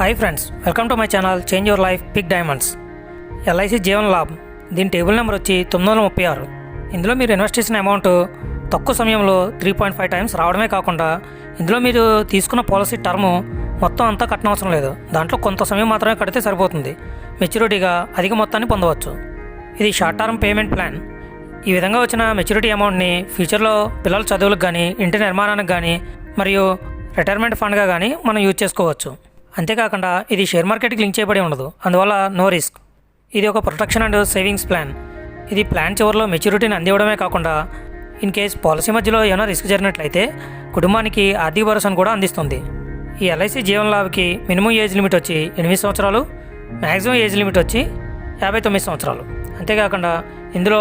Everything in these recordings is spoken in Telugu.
Hi friends welcome to my channel change your life pick diamonds LIC Jeevan Labh దీని టేబుల్ నెంబర్ వచ్చి తొమ్మిది వందల ముప్పై ఆరు. ఇందులో మీరు ఇన్వెస్ట్ చేసిన అమౌంట్ తక్కువ సమయంలో త్రీ పాయింట్ ఫైవ్ టైమ్స్ రావడమే కాకుండా ఇందులో మీరు తీసుకున్న పాలసీ టర్మ్ మొత్తం అంతా కట్టనవసరం లేదు. దాంట్లో కొంత సమయం మాత్రమే కడితే సరిపోతుంది. మెచ్యూరిటీగా అధిక మొత్తాన్ని పొందవచ్చు. ఇది షార్ట్ టర్మ్ పేమెంట్ ప్లాన్ ఈ విధంగా వచ్చిన మెచ్యూరిటీ అమౌంట్ని ఫ్యూచర్లో పిల్లల చదువులకు కానీ ఇంటి నిర్మాణానికి కానీ మరియు రిటైర్మెంట్ ఫండ్గా కానీ మనం యూజ్ చేసుకోవచ్చు. అంతేకాకుండా ఇది షేర్ మార్కెట్కి లింక్ చేయబడి ఉండదు. అందువల్ల నో రిస్క్. ఇది ఒక ప్రొటెక్షన్ అండ్ సేవింగ్స్ ప్లాన్. ఇది ప్లాన్ చివరిలో మెచ్యూరిటీని అందివ్వడమే కాకుండా ఇన్ కేస్ పాలసీ మధ్యలో ఏమైనా రిస్క్ జరిగినట్లయితే కుటుంబానికి ఆర్థిక భరోసాను కూడా అందిస్తుంది. ఈ ఎల్ఐసి జీవన లాభకి మినిమం ఏజ్ లిమిట్ వచ్చి ఎనిమిది సంవత్సరాలు మ్యాక్సిమం ఏజ్ లిమిట్ వచ్చి యాభై తొమ్మిది సంవత్సరాలు. అంతేకాకుండా ఇందులో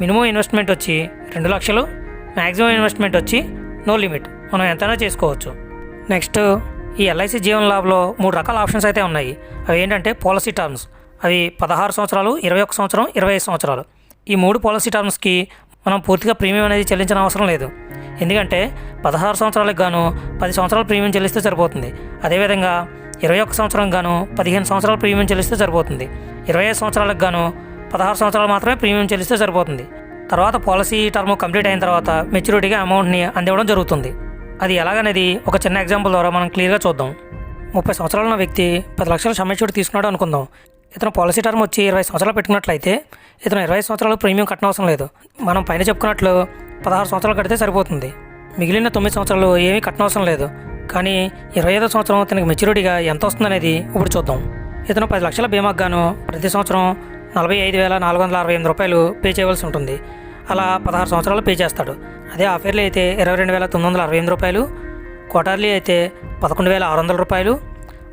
మినిమం ఇన్వెస్ట్మెంట్ వచ్చి రెండు లక్షలు మ్యాక్సిమం ఇన్వెస్ట్మెంట్ వచ్చి నో లిమిట్. మనం ఎంతైనా చేసుకోవచ్చు. నెక్స్ట్ ఈ ఎల్ఐసి జీవన లాభ్లో మూడు రకాల ఆప్షన్స్ అయితే ఉన్నాయి. అవి ఏంటంటే పాలసీ టర్మ్స్. అవి పదహారు సంవత్సరాలు ఇరవై ఒక్క సంవత్సరం ఇరవై ఐదు సంవత్సరాలు. ఈ మూడు పాలసీ టర్మ్స్కి మనం పూర్తిగా ప్రీమియం అనేది చెల్లించిన అవసరం లేదు. ఎందుకంటే పదహారు సంవత్సరాలకు గాను పది సంవత్సరాల ప్రీమియం చెల్లిస్తే సరిపోతుంది. అదేవిధంగా ఇరవై ఒక్క సంవత్సరం గాను పదిహేను సంవత్సరాల ప్రీమియం చెల్లిస్తే సరిపోతుంది. ఇరవై ఐదు సంవత్సరాలకు గాను పదహారు సంవత్సరాలు మాత్రమే ప్రీమియం చెల్లిస్తే సరిపోతుంది. తర్వాత పాలసీ టర్మ్ కంప్లీట్ అయిన తర్వాత మెచ్యూరిటీగా అమౌంట్ని అందివ్వడం జరుగుతుంది. అది ఎలాగనేది ఒక చిన్న ఎగ్జాంపుల్ ద్వారా మనం క్లియర్గా చూద్దాం. ముప్పై సంవత్సరాల ఉన్న వ్యక్తి పది లక్షల సమ్మెచ్యూరిటీ తీసుకున్నాడు అనుకుందాం. ఇతను పాలసీ టర్మ్ వచ్చి ఇరవై సంవత్సరాలు పెట్టుకున్నట్లయితే ఇతను ఇరవై సంవత్సరాలు ప్రీమియం కట్టనవసరం లేదు. మనం పైన చెప్పుకున్నట్లు పదహారు సంవత్సరాలు కడితే సరిపోతుంది. మిగిలిన తొమ్మిది సంవత్సరాలు ఏమీ కట్టనవసరం లేదు. కానీ ఇరవై ఐదో సంవత్సరం ఇతనికి మెచ్యూరిటీగా ఎంత వస్తుందనేది ఇప్పుడు చూద్దాం. ఇతను పది లక్షల బీమాకు గాను ప్రతి సంవత్సరం నలభై ఐదు వేల నాలుగు వందల అరవై ఎనిమిది రూపాయలు పే చేయవలసి ఉంటుంది. అలా పదహారు సంవత్సరాలు పే చేస్తాడు. అదే ఆఫర్లు అయితే ఇరవై రెండు వేల తొమ్మిది వందల అరవై ఎనిమిది రూపాయలు. క్వార్టర్లీ అయితే పదకొండు వేల ఆరు వందల రూపాయలు.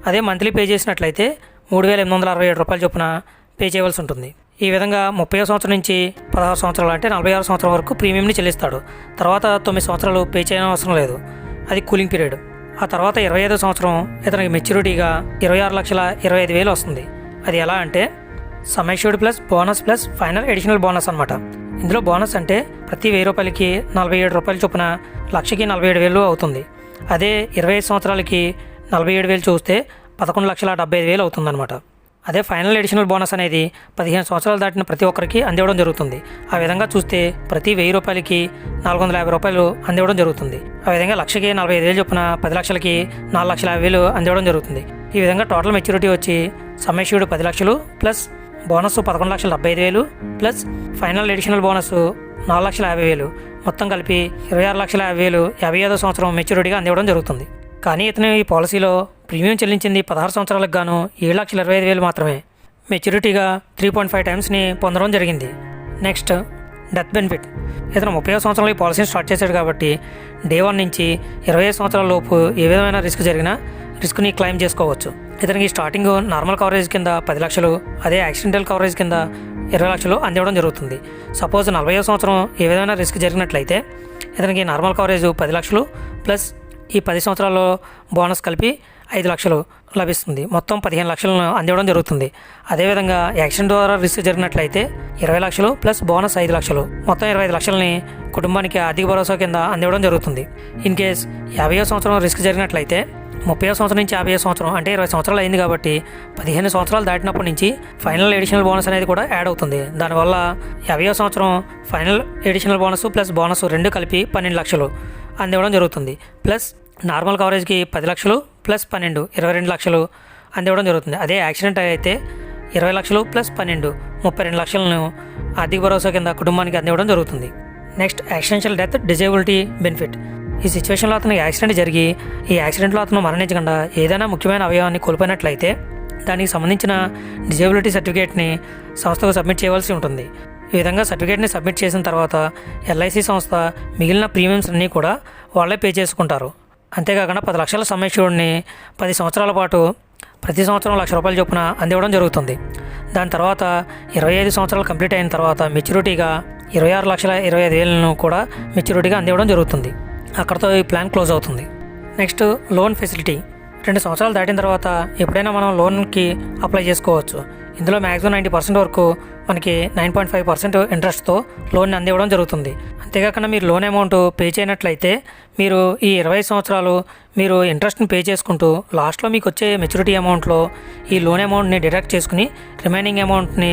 అదే మంత్లీ పే చేసినట్లయితే మూడు వేల ఎనిమిది వందల అరవై ఏడు రూపాయలు చొప్పున పే చేయవలసి ఉంటుంది. ఈ విధంగా ముప్పై సంవత్సరం నుంచి పదహారు సంవత్సరాలు అంటే నలభై ఆరు సంవత్సరం వరకు ప్రీమియంని చెల్లిస్తాడు. తర్వాత తొమ్మిది సంవత్సరాలు పే చేయడం అవసరం లేదు. అది కూలింగ్ పీరియడ్. ఆ తర్వాత ఇరవై ఐదో సంవత్సరం ఇతనికి మెచ్యూరిటీగా ఇరవై ఆరు లక్షల ఇరవై ఐదు వేలు వస్తుంది. అది ఎలా అంటే sum assured plus bonus plus final additional bonus అనమాట ఇందులో బోనస్ అంటే ప్రతి వెయ్యి రూపాయలకి నలభై ఏడు రూపాయల చొప్పున లక్షకి నలభై ఏడు వేలు అవుతుంది. అదే ఇరవై ఐదు సంవత్సరాలకి నలభై ఏడు వేలు చూస్తే పదకొండు లక్షల డెబ్బై ఐదు వేలు అవుతుందన్నమాట. అదే ఫైనల్ ఎడిషనల్ బోనస్ అనేది పదిహేను సంవత్సరాలు దాటిన ప్రతి ఒక్కరికి అందివ్వడం జరుగుతుంది. ఆ విధంగా చూస్తే ప్రతి వెయ్యి రూపాయలకి నాలుగు వందల యాభై రూపాయలు అందివ్వడం జరుగుతుంది. ఆ విధంగా లక్షకి నలభై ఐదు వేలు చొప్పున పది లక్షలకి నాలుగు లక్షల యాభై వేలు అందివ్వడం జరుగుతుంది. ఈ విధంగా టోటల్ మెచ్యూరిటీ వచ్చి సమ్మేష్యూడ్ పది లక్షలు ప్లస్ బోనస్ పదకొండు లక్షల డెబ్బై ఐదు వేలు ప్లస్ ఫైనల్ ఎడిషనల్ బోనస్ నాలుగు లక్షల యాభై వేలు మొత్తం కలిపి ఇరవై ఆరు లక్షల యాభై వేలు యాభై ఐదో సంవత్సరం మెచ్యూరిటీగా అందివ్వడం జరుగుతుంది. కానీ ఇతను ఈ పాలసీలో ప్రీమియం చెల్లించింది పదహారు సంవత్సరాలకు గాను ఏడు లక్షల ఇరవై ఐదు వేలు మాత్రమే. మెచ్యూరిటీగా త్రీ పాయింట్ ఫైవ్ టైమ్స్ని పొందడం జరిగింది. Next death benefit. ఇతను ముప్పై సంవత్సరాలు ఈ పాలసీని స్టార్ట్ చేశాడు కాబట్టి డే వన్ నుంచి ఇరవై ఐదు సంవత్సరాల లోపు ఏ విధమైన రిస్క్ జరిగినా రిస్క్ని క్లెయిమ్ చేసుకోవచ్చు. ఇతనికి స్టార్టింగ్ నార్మల్ కవరేజ్ కింద పది లక్షలు అదే యాక్సిడెంటల్ కవరేజ్ కింద ఇరవై లక్షలు అందివ్వడం జరుగుతుంది. సపోజ్ నలభై సంవత్సరం ఏ విధమైన రిస్క్ జరిగినట్లయితే ఇతనికి నార్మల్ కవరేజ్ పది లక్షలు ప్లస్ ఈ పది సంవత్సరాల్లో బోనస్ కలిపి ఐదు లక్షలు లభిస్తుంది. మొత్తం పదిహేను లక్షలను అందివ్వడం జరుగుతుంది. అదేవిధంగా యాక్సిడెంట్ ద్వారా రిస్క్ జరిగినట్లయితే ఇరవై లక్షలు ప్లస్ బోనస్ ఐదు లక్షలు. మొత్తం ఇరవై ఐదు లక్షలని కుటుంబానికి ఆర్థిక భరోసా కింద అందివ్వడం జరుగుతుంది. ఇన్ కేస్ యాభై సంవత్సరం రిస్క్ జరిగినట్లయితే ముప్పై సంవత్సరం నుంచి యాభై సంవత్సరం అంటే ఇరవై సంవత్సరాలు అయింది కాబట్టి పదిహేను సంవత్సరాలు దాటినప్పటి నుంచి ఫైనల్ ఎడిషనల్ బోనస్ అనేది కూడా యాడ్ అవుతుంది. దానివల్ల యాభై సంవత్సరం final additional bonus plus bonus రెండు కలిపి పన్నెండు లక్షలు అందివ్వడం జరుగుతుంది. ప్లస్ నార్మల్ కవరేజ్కి పది లక్షలు ప్లస్ పన్నెండు ఇరవై రెండు లక్షలు అందివ్వడం జరుగుతుంది. అదే యాక్సిడెంట్ అయితే ఇరవై లక్షలు ప్లస్ పన్నెండు ముప్పై రెండు లక్షలను ఆర్థిక భరోసా కింద కుటుంబానికి అందివ్వడం జరుగుతుంది. Next accidental death disability benefit. ఈ సిచ్యువేషన్లో అతను యాక్సిడెంట్ జరిగి ఈ యాక్సిడెంట్లో అతను మరణించకుండా ఏదైనా ముఖ్యమైన అవయవాన్ని కోల్పోయినట్లయితే దానికి సంబంధించిన డిజేబిలిటీ సర్టిఫికేట్ని సంస్థకు సబ్మిట్ చేయవలసి ఉంటుంది. ఈ విధంగా సర్టిఫికేట్ని సబ్మిట్ చేసిన తర్వాత ఎల్ఐసి సంస్థ మిగిలిన ప్రీమియమ్స్ అన్నీ కూడా వాళ్ళే పే చేసుకుంటారు. అంతేకాకుండా పది లక్షల సమ్మెష్యూర్ని పది సంవత్సరాల పాటు ప్రతి సంవత్సరం లక్ష రూపాయల చొప్పున అందివ్వడం జరుగుతుంది. దాని తర్వాత ఇరవై ఐదు సంవత్సరాలు కంప్లీట్ అయిన తర్వాత మెచ్యూరిటీగా ఇరవై ఆరు లక్షల ఇరవై ఐదు వేలను కూడా మెచ్యూరిటీగా అందివ్వడం జరుగుతుంది. అక్కడతో ఈ ప్లాన్ క్లోజ్ అవుతుంది. Next loan facility. రెండు సంవత్సరాలు దాటిన తర్వాత ఎప్పుడైనా మనం లోన్కి అప్లై చేసుకోవచ్చు. ఇందులో మ్యాక్సిమం నైంటీ పర్సెంట్ వరకు మనకి నైన్ పాయింట్ ఫైవ్ పర్సెంట్ ఇంట్రెస్ట్తో లోన్ అందివ్వడం జరుగుతుంది. అంతేకాకుండా మీరు లోన్ అమౌంట్ పే చేయనట్లయితే మీరు ఈ ఇరవై సంవత్సరాలు మీరు ఇంట్రెస్ట్ని పే చేసుకుంటూ లాస్ట్లో మీకు వచ్చే మెచ్యూరిటీ అమౌంట్లో ఈ లోన్ అమౌంట్ని డిడక్ట్ చేసుకుని రిమైనింగ్ అమౌంట్ని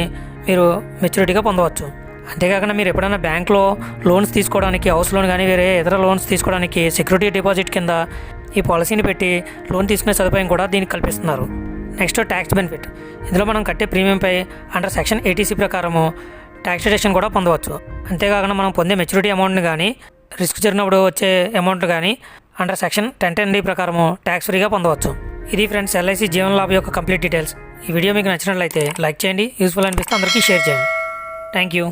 మీరు మెచ్యూరిటీగా పొందవచ్చు. అంతేకాకుండా మీరు ఎప్పుడైనా బ్యాంక్లో లోన్స్ తీసుకోవడానికి హౌస్ లోన్ కానీ వేరే ఇతర లోన్స్ తీసుకోవడానికి సెక్యూరిటీ డిపాజిట్ కింద ఈ పాలసీని పెట్టి లోన్ తీసుకునే సదుపాయం కూడా దీనికి కల్పిస్తున్నారు. నెక్స్ట్ ట్యాక్స్ బెనిఫిట్ ఇందులో మనం కట్టే ప్రీమియంపై అండర్ సెక్షన్ ఎయిటీసీ ప్రకారము ట్యాక్స్ డిడక్షన్ కూడా పొందవచ్చు. అంతేకాకుండా మనం పొందే మెచ్యూరిటీ అమౌంట్ని కానీ రిస్క్ జరిగినప్పుడు వచ్చే అమౌంట్ కానీ under section ten ten D ప్రకారము ట్యాక్స్ ఫ్రీగా పొందవచ్చు. ఇది ఫ్రెండ్స్ ఎల్ఐసి జీవన్ లాభ యొక్క కంప్లీట్ డీటెయిల్స్ ఈ వీడియో మీకు నచ్చినట్లయితే లైక్ చేయండి. యూస్ఫుల్ అనిపిస్తే అందరికీ షేర్ చేయండి. Thank you